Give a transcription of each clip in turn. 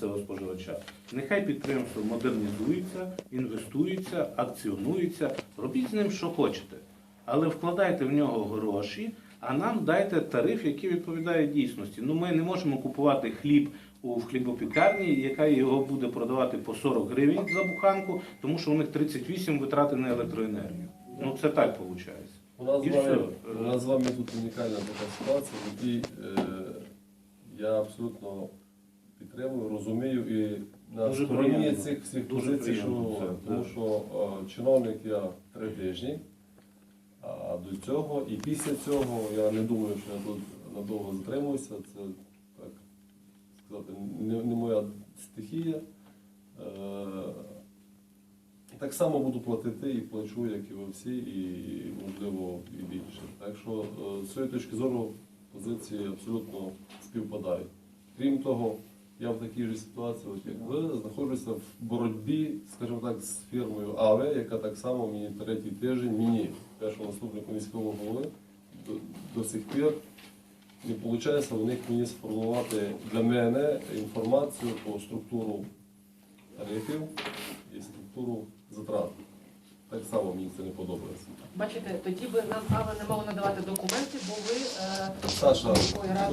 цього споживача. Нехай підприємство модернізується, інвестується, акціонується, робіть з ним, що хочете. Але вкладайте в нього гроші, а нам дайте тариф, який відповідає дійсності. Ну, ми не можемо купувати хліб у хлібопікарні, яка його буде продавати по 40 гривень за буханку, тому що у них 38 витрати на електроенергію. Ну це так виходить. У нас, І з вами, у нас з вами тут унікальна така ситуація, в якій е, я абсолютно підтримую, розумію і на Дуже стороні приємно. цих всіх Дуже позицій, що приємно, тому так. що е, чиновник я три тижні, а до цього і після цього я не думаю, що я тут надовго затримуюся. Це так сказати, не, не моя стихія. Е, так само буду платити і плачу, як і ви всі, і можливо і більше. Так що е, з цієї точки зору позиції абсолютно співпадають. Крім того, я в такій же ситуації, от як ви, знаходжуся в боротьбі, скажімо так, з фірмою АВЕ, яка так само мені третій тиждень, мені, першому наступнику міського голови, до, до сих пір не виходить у них мені сформувати для мене інформацію по структуру тарифів і структуру затрат. Так само мені це не подобається. Бачите, тоді би нам право не мало надавати документи, бо ви е, Саша,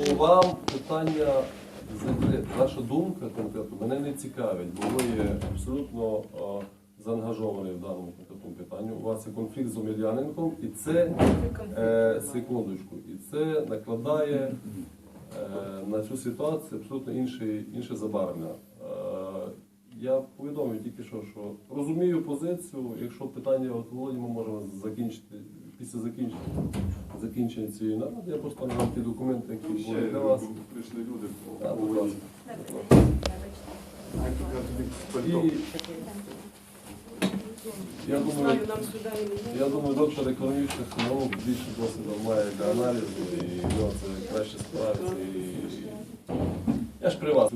ну вам питання. Ваша думка конкретно мене не цікавить, бо ви є абсолютно заангажовані в даному конкретному питанні. У вас є конфлікт з Омельяненком, і це е, секундочку, і це накладає е, на цю ситуацію абсолютно інше, інше забарвлення. Е, я повідомив тільки що, що розумію позицію. Якщо питання от Володі, ми можемо закінчити після закінчення, закінчення цієї наради. Я просто надам ті документи, які були для вас. прийшли люди. Так, будь ласка. І я думаю, я думаю, доктор економічних наук більше досвіду має для аналізу, і в нього це краще справиться. І... Я ж при вас.